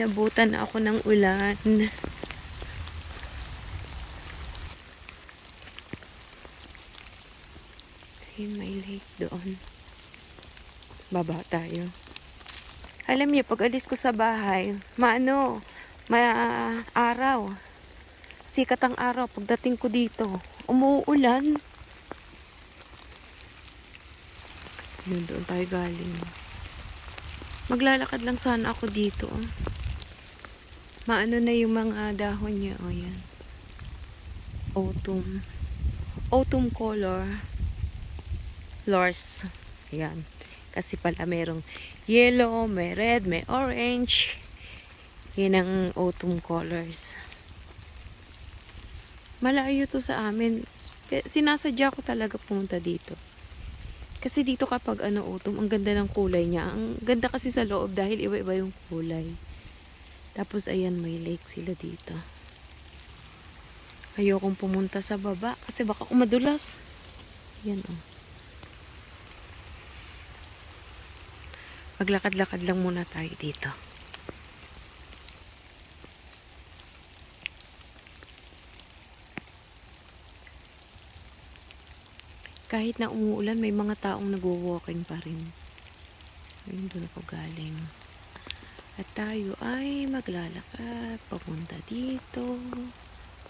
Inabutan ako ng ulan. Ayun, may lake doon. Baba tayo. Alam niyo, pag alis ko sa bahay, maano, may araw. Sikat ang araw pagdating ko dito. Umuulan. Yun, doon tayo galing. Maglalakad lang sana ako dito. oh. Maano na yung mga dahon niya. O, yan. Autumn. Autumn color. Flowers. Yan. Kasi pala merong yellow, may red, may orange. Yan ang autumn colors. Malayo to sa amin. Sinasadya ko talaga pumunta dito. Kasi dito kapag ano autumn, ang ganda ng kulay niya. Ang ganda kasi sa loob dahil iba-iba yung kulay. Tapos ayan, may lake sila dito. Ayokong pumunta sa baba kasi baka ako madulas. Yan oh. Maglakad-lakad lang muna tayo dito. Kahit na umuulan, may mga taong nagwo-walking pa rin. Ayun, doon ako galing. At tayo ay maglalakad papunta dito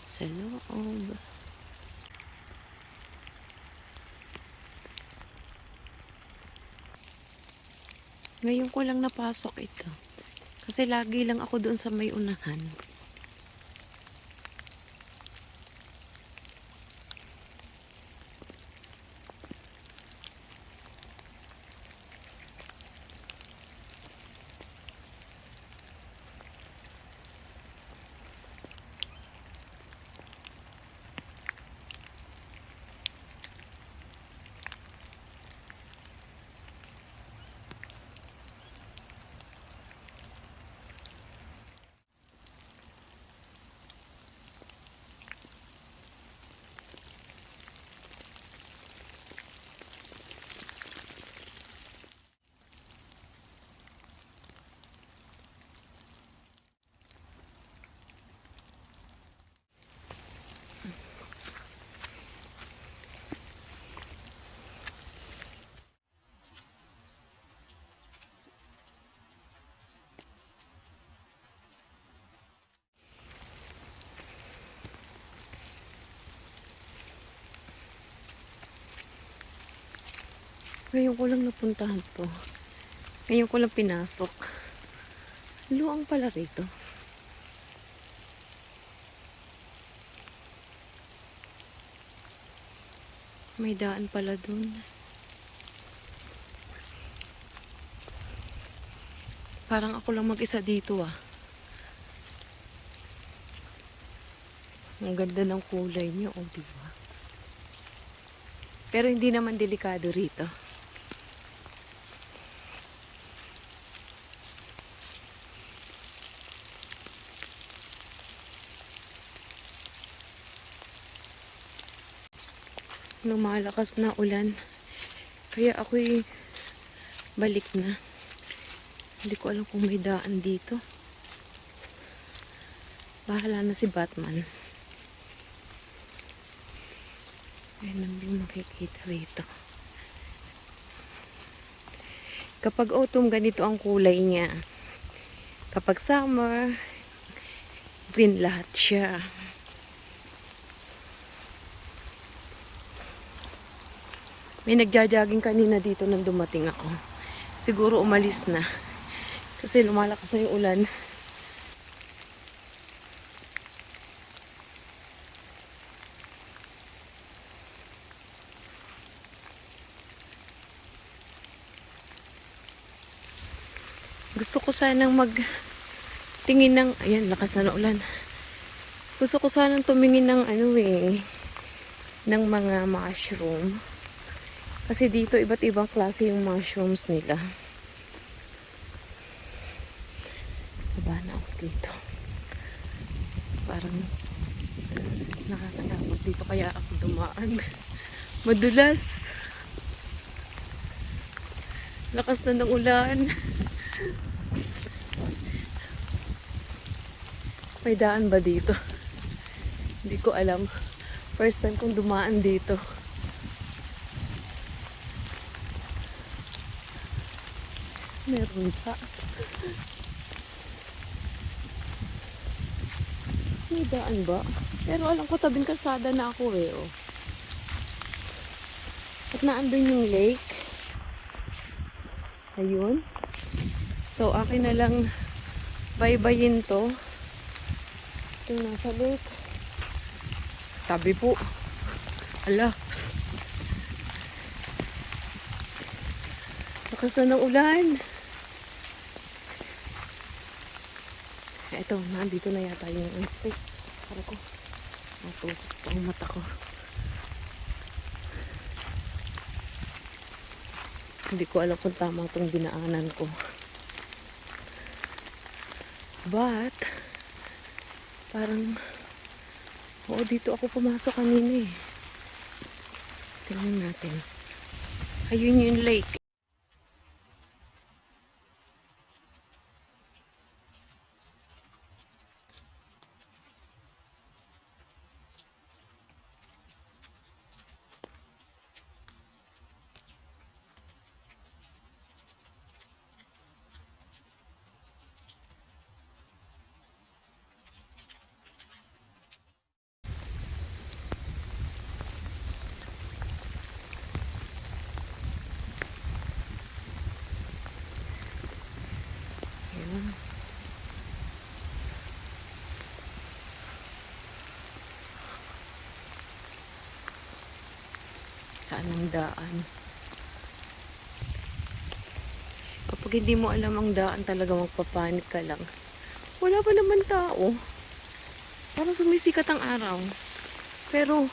sa loob. Ngayon ko lang napasok ito. Kasi lagi lang ako doon sa may unahan. Ngayon ko lang napuntahan to. Ngayon ko lang pinasok. Luang pala rito. May daan pala dun. Parang ako lang mag-isa dito ah. Ang ganda ng kulay niya, oh, di ba? Pero hindi naman delikado rito. Lumalakas na ulan. Kaya ako'y balik na. Hindi ko alam kung may daan dito. Bahala na si Batman. Ayun lang yung makikita rito. Kapag autumn, ganito ang kulay niya. Kapag summer, green lahat siya. May nagja-jogging kanina dito nang dumating ako. Siguro umalis na. Kasi lumalakas na yung ulan. Gusto ko sanang mag tingin ng ayan lakas na ng ulan. Gusto ko sanang tumingin ng ano eh ng mga mushroom. Kasi dito, iba't ibang klase yung mushrooms nila. Baba na ako dito. Parang nakakatakot dito kaya ako dumaan. Madulas. Lakas na ng ulan. May daan ba dito? Hindi ko alam. First time kong dumaan dito. Meron pa. May daan ba? Pero alam ko tabing kalsada na ako eh. Oh. At naandun yung lake. Ayun. So, akin na lang baybayin to. Ito nasa lake. Tabi po. Ala. Lakas na ng ulan. Ito, nandito na yata yung ay, para ko. Natusok pa ang mata ko. Hindi ko alam kung tama itong dinaanan ko. But, parang, oo, dito ako pumasok kanina eh. Tingnan natin. Ayun yung lake. Ayun. Saan ang daan? Kapag hindi mo alam ang daan, talaga magpapanik ka lang. Wala pa naman tao. Parang sumisikat ang araw. Pero,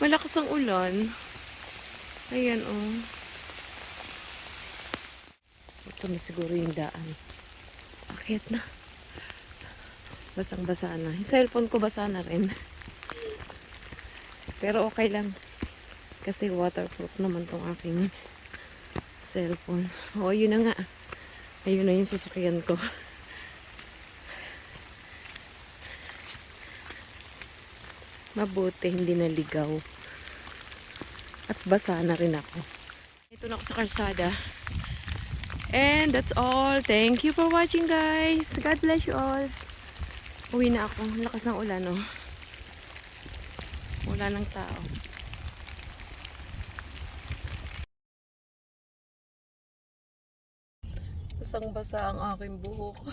malakas ang ulan. Ayan, oh. Ito na siguro yung daan. Akit na. Basang-basa na. Yung cellphone ko basa na rin. Pero okay lang. Kasi waterproof naman tong aking cellphone. O, yun na nga. Ayun na yung sasakyan ko. Mabuti, hindi naligaw. At basa na rin ako. Ito na ako sa karsada. And that's all. Thank you for watching guys. God bless you all. Uwi na ako. Lakas ng ulan oh. Wala ng tao. Basang basa ang aking buhok.